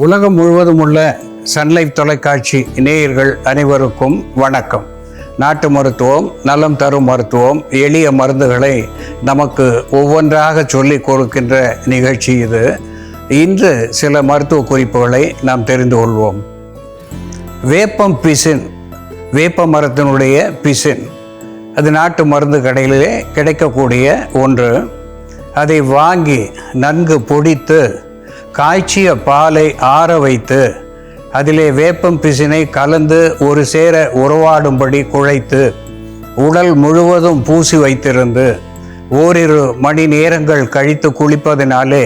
உலகம் முழுவதும் உள்ள சன்லைஃப் தொலைக்காட்சி நேயர்கள் அனைவருக்கும் வணக்கம். நாட்டு மருத்துவம் நலம் தரும் மருத்துவம் எளிய மருந்துகளை நமக்கு ஒவ்வொன்றாக சொல்லிக் கொடுக்கின்ற நிகழ்ச்சி இது. இன்று சில மருத்துவ குறிப்புகளை நாம் தெரிந்து கொள்வோம். வேப்பம் பிசின் வேப்ப மரத்தினுடைய பிசின். அது நாட்டு மருந்து கடையிலே கிடைக்கக்கூடிய ஒன்று. அதை வாங்கி நன்கு பொடித்து காய்ச்சிய பாலை ஆற வைத்து அதிலே வேப்பம் பிசினை கலந்து ஒரு சேர உறவாடும்படி குழைத்து உடல் முழுவதும் பூசி வைத்திருந்து ஓரிரு மணி நேரங்கள் கழித்து குளிப்பதினாலே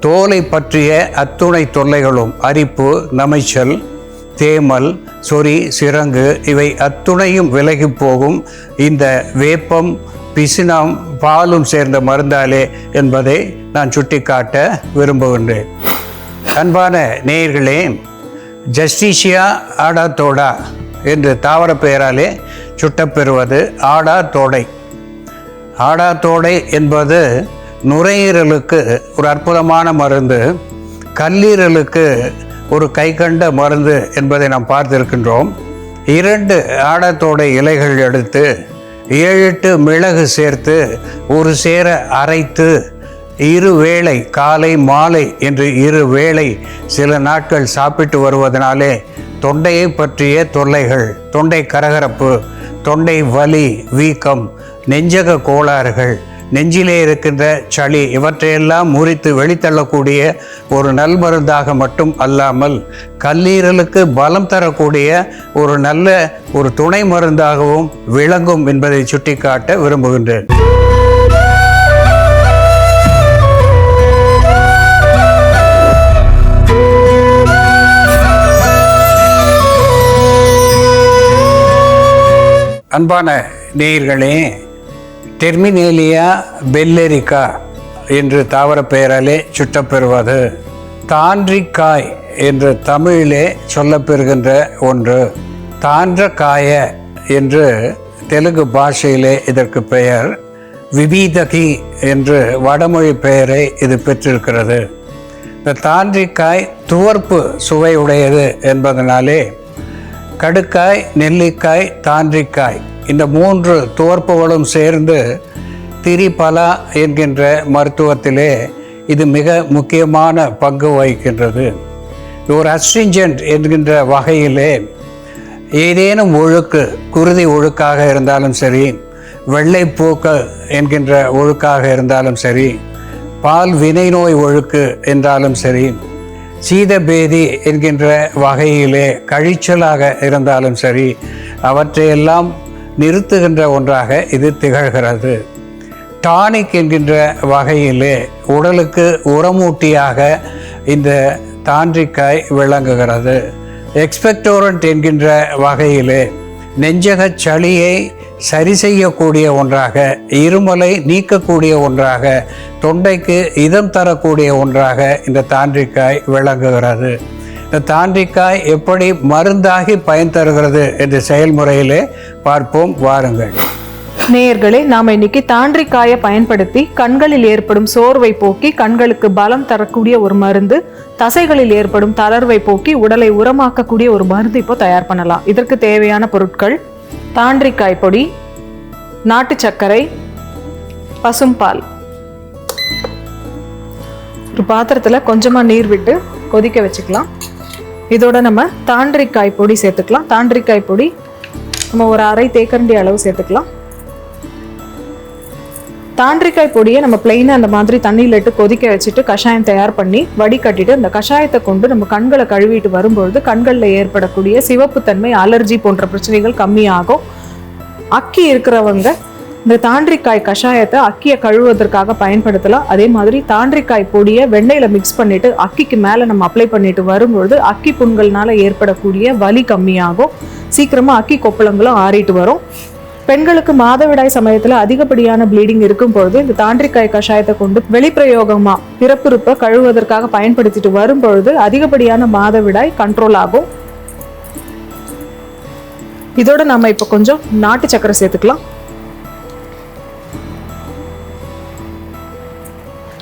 தோலை பற்றிய அத்துணை தொல்லைகளும் அரிப்பு நமைச்சல் தேமல் சொறி சிறங்கு இவை அத்துணையும் விலகி போகும் இந்த வேப்பம் பிசினாம் பாலும் சேர்ந்த மருந்தாலே என்பதை நான் சுட்டிக்காட்ட விரும்புகின்றேன். அன்பான நேயர்களே ஜஸ்டிஷியா ஆடாத்தோடா என்று தாவர பெயராலே சுட்டப்பெறுவது ஆடா தோடை. ஆடா தோடை என்பது நுரையீரலுக்கு ஒரு அற்புதமான மருந்து கல்லீரலுக்கு ஒரு கைகண்ட மருந்து என்பதை நாம் பார்த்திருக்கின்றோம். இரண்டு ஆடத்தோடை இலைகள் எடுத்து ஏழு எட்டு மிளகு சேர்த்து ஒரு சேர அரைத்து இரு வேளை காலை மாலை என்று இரு வேளை சில நாட்கள் சாப்பிட்டு வருவதனாலே தொண்டையை பற்றிய தொல்லைகள் தொண்டை கரகரப்பு தொண்டை வலி வீக்கம் நெஞ்சக கோளாறுகள் நெஞ்சிலே இருக்கின்ற சளி இவற்றையெல்லாம் முறித்து வெளித்தள்ளக்கூடிய ஒரு நல் மருந்தாக மட்டும் அல்லாமல் கல்லீரலுக்கு பலம் தரக்கூடிய ஒரு நல்ல ஒரு துணை மருந்தாகவும் விளங்கும் என்பதை சுட்டிக்காட்ட விரும்புகின்றேன். அன்பான நேயர்களே டெர்மினேலியா பெல்லெரிக்கா என்று தாவர பெயராலே சுட்டப்பெறுவது. தாண்டிக்காய் என்று தமிழிலே சொல்லப்பெறுகின்ற ஒன்று. தான்றக்காய என்று தெலுங்கு பாஷையிலே இதற்கு பெயர். விபீதகி என்று வடமொழி பெயரை இது பெற்றிருக்கிறது. இந்த தாண்டிக்காய் துவர்ப்பு சுவை உடையது என்பதனாலே கடுக்காய் நெல்லிக்காய் தாண்டிக்காய் இந்த மூன்று துவர்ப்புகளும் சேர்ந்து திரிபலா என்கின்ற மருத்துவத்திலே இது மிக முக்கியமான பங்கு வகிக்கின்றது. ஒரு அஸ்ட்ரிஞ்சன்ட் என்கின்ற வகையிலே ஏதேனும் ஒழுக்கு குருதி ஒழுக்காக இருந்தாலும் சரி வெள்ளைப்பூக்க என்கின்ற ஒழுக்காக இருந்தாலும் சரி பால் வினை நோய் ஒழுக்கு என்றாலும் சரி சீதபேதி என்கின்ற வகையிலே கழிச்சலாக இருந்தாலும் சரி அவற்றையெல்லாம் நிறுத்துகின்ற ஒன்றாக இது திகழ்கிறது. டானிக் என்கின்ற வகையிலே உடலுக்கு உரமூட்டியாக இந்த தாண்டிக்காய் விளங்குகிறது. எக்ஸ்பெக்டோரண்ட் என்கின்ற வகையிலே நெஞ்சகச் சளியை சரி செய்யக்கூடிய ஒன்றாக இருமலை நீக்கக்கூடிய ஒன்றாக தொண்டைக்கு இதம் தரக்கூடிய ஒன்றாக இந்த தாண்டிக்காய் விளங்குகிறது. இந்த தாண்டிக்காய் எப்படி மருந்தாகி பயன் தருகிறது என்ற செயல்முறையிலே பார்ப்போம் வாருங்கள். நேயர்களே நாம இன்னைக்கு தாண்டிக்காயை பயன்படுத்தி கண்களில் ஏற்படும் சோர்வை போக்கி கண்களுக்கு பலம் தரக்கூடிய ஒரு மருந்து தசைகளில் ஏற்படும் தளர்வை போக்கி உடலை உரமாக்கக்கூடிய ஒரு மருந்து இப்போ தயார் பண்ணலாம். இதற்கு தேவையான பொருட்கள் தாண்டிக்காய் பொடி நாட்டு சர்க்கரை பசும்பால். ஒரு பாத்திரத்தில் கொஞ்சமாக நீர் விட்டு கொதிக்க வச்சுக்கலாம். இதோட நம்ம தாண்டிக்காய் பொடி சேர்த்துக்கலாம். தாண்டிக்காய் பொடி நம்ம ஒரு அரை தேக்கரண்டி அளவு சேர்த்துக்கலாம். தாண்டிக்காய் பொடியை நம்ம பிளெயினாக அந்த மாதிரி தண்ணியில் இட்டு கொதிக்க வச்சுட்டு கஷாயம் தயார் பண்ணி வடிகட்டிட்டு அந்த கஷாயத்தை கொண்டு நம்ம கண்களை கழுவிட்டு வரும்பொழுது கண்களில் ஏற்படக்கூடிய சிவப்புத்தன்மை அலர்ஜி போன்ற பிரச்சனைகள் கம்மியாகும். அக்கி இருக்கிறவங்க இந்த தாண்டிக்காய் கஷாயத்தை அக்கியை கழுவுவதற்காக பயன்படுத்தலாம். அதே மாதிரி தாண்டிக்காய் பொடியை வெண்ணெயில் மிக்ஸ் பண்ணிட்டு அக்கிக்கு மேலே நம்ம அப்ளை பண்ணிட்டு வரும்பொழுது அக்கி புண்கள்னால ஏற்படக்கூடிய வலி கம்மியாகும். சீக்கிரமாக அக்கி கொப்பளங்களும் ஆறிட்டு வரும். பெண்களுக்கு மாதவிடாய் சமயத்தில் அதிகப்படியான ப்ளீடிங் இருக்கும் பொழுது இந்த தாண்டிக்காய் கஷாயத்தை கொண்டு வெளிப்பிரயோகமாக பிறப்புறுப்பை கழுவுவதற்காக பயன்படுத்திட்டு வரும் பொழுது அதிகப்படியான மாதவிடாய் கண்ட்ரோல் ஆகும். இதோட நம்ம இப்போ கொஞ்சம் நாட்டு சக்கரை சேர்த்துக்கலாம்.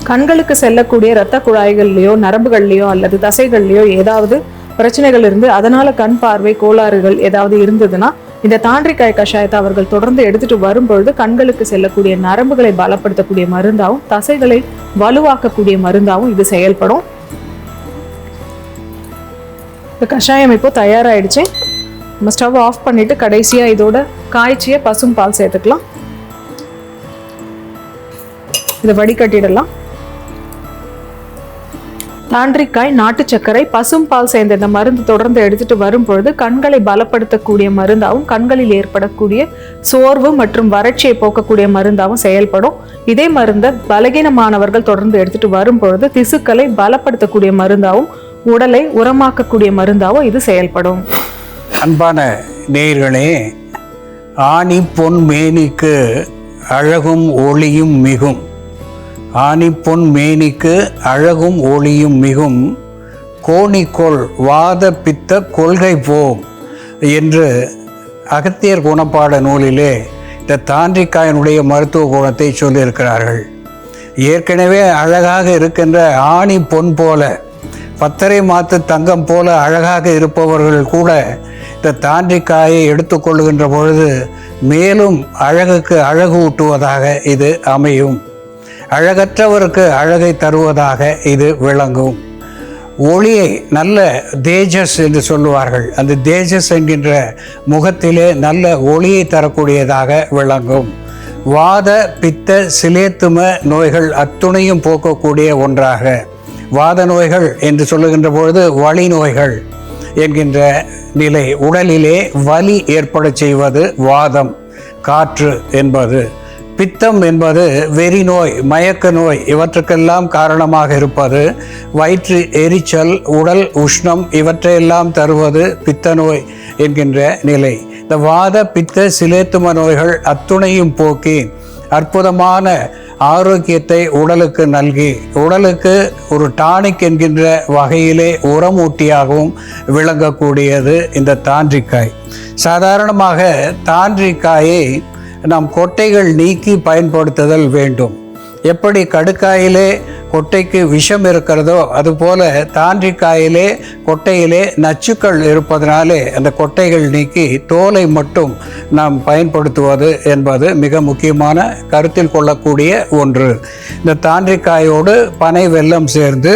கண்களுக்கு செல்லக்கூடிய இரத்த குழாய்கள்லையோ நரம்புகள்லையோ அல்லது தசைகள்லையோ ஏதாவது பிரச்சனைகள் இருந்து அதனால கண் பார்வை கோளாறுகள் ஏதாவது இருந்ததுன்னா இந்த தாண்டிக்காய் கஷாயத்தை அவர்கள் தொடர்ந்து எடுத்துட்டு வரும்பொழுது கண்களுக்கு செல்லக்கூடிய நரம்புகளை பலப்படுத்தக்கூடிய மருந்தாவும் தசைகளை வலுவாக்கக்கூடிய மருந்தாவும் இது செயல்படும். இந்த கஷாயம் இப்போ தயாராகிடுச்சு நம்ம ஸ்டவ் ஆஃப் பண்ணிட்டு கடைசியாக இதோட காய்ச்சிய பசும் பால் சேர்த்துக்கலாம். இதை வடிகட்டிடலாம். தாண்டிக்காய் நாட்டு சர்க்கரை பசும் பால் சேர்ந்த இந்த மருந்து தொடர்ந்து எடுத்துட்டு வரும் பொழுது கண்களை பலப்படுத்தக்கூடிய மருந்தாகவும் கண்களில் ஏற்படக்கூடிய சோர்வு மற்றும் வறட்சியை போக்கக்கூடிய மருந்தாகவும் செயல்படும். இதே மருந்தை பலகீனமானவர்கள் தொடர்ந்து எடுத்துட்டு வரும் பொழுது திசுக்களை பலப்படுத்தக்கூடிய மருந்தாகவும் உடலை உரமாக்கக்கூடிய மருந்தாகவும் இது செயல்படும். அன்பான நேயர்களே ஆணி பொன் மேனிக்கு அழகும் ஒளியும் மிகும். ஆணிப்பொன் மேனிக்கு அழகும் ஒளியும் மிகும். கோணிக்கொள் வாத பித்த கொள்கை போம் என்று அகத்தியர் குணப்பாட நூலிலே இந்த தாண்டிக்காயனுடைய மருத்துவ குணத்தை சொல்லியிருக்கிறார்கள். ஏற்கனவே அழகாக இருக்கின்ற ஆணி பொன் போல பத்தரை மாத்து தங்கம் போல அழகாக இருப்பவர்கள் கூட இந்த தாண்டிக்காயை எடுத்துக்கொள்கின்ற பொழுது மேலும் அழகுக்கு அழகு ஊட்டுவதாக இது அமையும். அழகற்றவருக்கு அழகை தருவதாக இது விளங்கும். ஒளியை நல்ல தேஜஸ் என்று சொல்லுவார்கள். அந்த தேஜஸ் என்கின்ற முகத்திலே நல்ல ஒளியை தரக்கூடியதாக விளங்கும். வாத பித்த சிலேத்தும நோய்கள் அத்துணையும் போக்கக்கூடிய ஒன்றாக. வாத நோய்கள் என்று சொல்லுகின்ற பொழுது வலி நோய்கள் என்கின்ற நிலை. உடலிலே வலி ஏற்படச் செய்வது வாதம் காற்று என்பது. பித்தம் என்பது வெறி நோய் மயக்க நோய் இவற்றுக்கெல்லாம் காரணமாக இருப்பது. வயிற்று எரிச்சல் உடல் உஷ்ணம் இவற்றையெல்லாம் தருவது பித்த நோய் என்கின்ற நிலை. இந்த வாத பித்த சிலேத்தும நோய்கள் அத்துணையும் போக்கி அற்புதமான ஆரோக்கியத்தை உடலுக்கு நல்கி உடலுக்கு ஒரு டானிக் என்கின்ற வகையிலே உரமூட்டியாகவும் விளங்கக்கூடியது இந்த தாண்டிக்காய். சாதாரணமாக தாண்டிக்காயை நாம் கொட்டைகள் நீக்கி பயன்படுத்துதல் வேண்டும். எப்படி கடுக்காயிலே கொட்டைக்கு விஷம் இருக்கிறதோ அதுபோல தாண்டிக்காயிலே கொட்டையிலே நச்சுக்கள் இருப்பதனாலே அந்த கொட்டைகள் நீக்கி தோலை மட்டும் நாம் பயன்படுத்துவது என்பது மிக முக்கியமான கருத்தில் கொள்ளக்கூடிய ஒன்று. இந்த தாண்டிக்காயோடு பனை வெல்லம் சேர்ந்து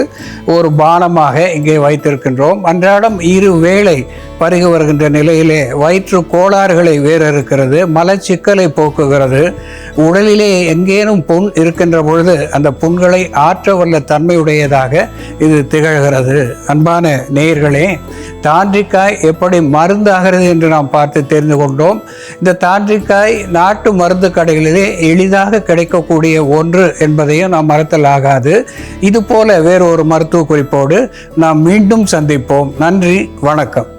ஒரு பானமாக இங்கே வைத்திருக்கின்றோம். அன்றாடம் இரு வேளை பருகி வருகின்ற நிலையிலே வயிற்று கோளாறுகளை வேற இருக்கிறது மலச்சிக்கலை போக்குகிறது. உடலிலே எங்கேனும் புண் இருக்கின்ற பொழுது அந்த புண்களை ஆற்ற வல்ல தன்மையுடையதாக இது திகழ்கிறது. அன்பான நேயர்களே தாண்டிக்காய் எப்படி மருந்தாகிறது என்று நாம் பார்த்து தெரிந்து கொண்டோம். இந்த தாண்டிக்காய் நாட்டு மருந்து கடைகளிலே எளிதாக கிடைக்கக்கூடிய ஒன்று என்பதையும் நாம் மறத்தல் ஆகாது. இது போல வேறு ஒரு மருத்துவ குறிப்போடு நாம் மீண்டும் சந்திப்போம். நன்றி வணக்கம்.